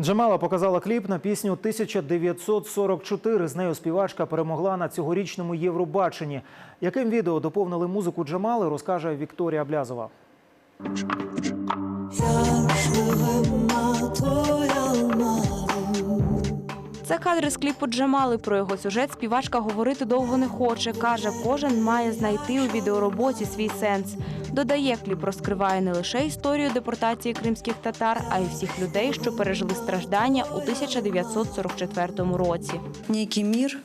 Джамала показала кліп на пісню 1944. З нею співачка перемогла на цьогорічному Євробаченні. Яким відео доповнили музику Джамали, розкаже Вікторія Блязова. Це кадри з кліпу Джамали. Про його сюжет співачка говорити довго не хоче. Каже, кожен має знайти у відеороботі свій сенс. Додає, кліп розкриває не лише історію депортації кримських татар, а й всіх людей, що пережили страждання у 1944 році. некий мир,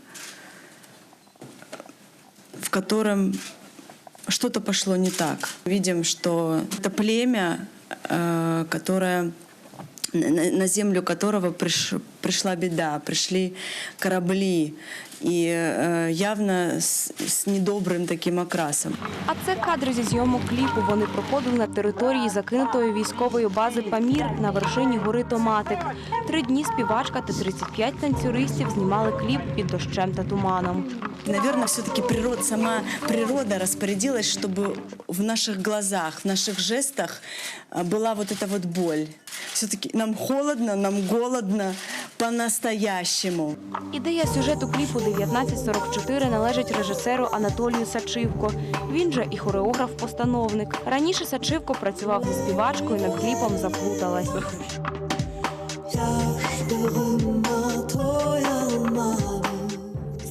в котором что-то пошло не так. Видим, что это племя, э, которое на- на на землю которого приш- пришла беда, пришли корабли, и э, явно с, с недобрым таким окрасом. А це кадри зі зйомок кліпу. Вони проходили на території закинутої військової бази Памір на вершині гори Томатик. Три дні співачка та 35 танцюристів знімали кліп під дощем та туманом. Наверное, все-таки природа, сама природа распорядилась, чтобы в наших глазах, в наших жестах а, была вот эта вот боль. Все-таки нам холодно, нам голодно по-настоящему. Ідея сюжету кліпу «1944» належить режисеру Анатолію Сачивко. Він же і хореограф-постановник. Раніше Сачивко працював зі співачкою над кліпом Заплуталась.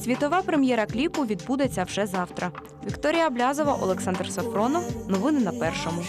Світова прем'єра кліпу відбудеться вже завтра. Вікторія Блязова, Олександр Сафронов. Новини на першому.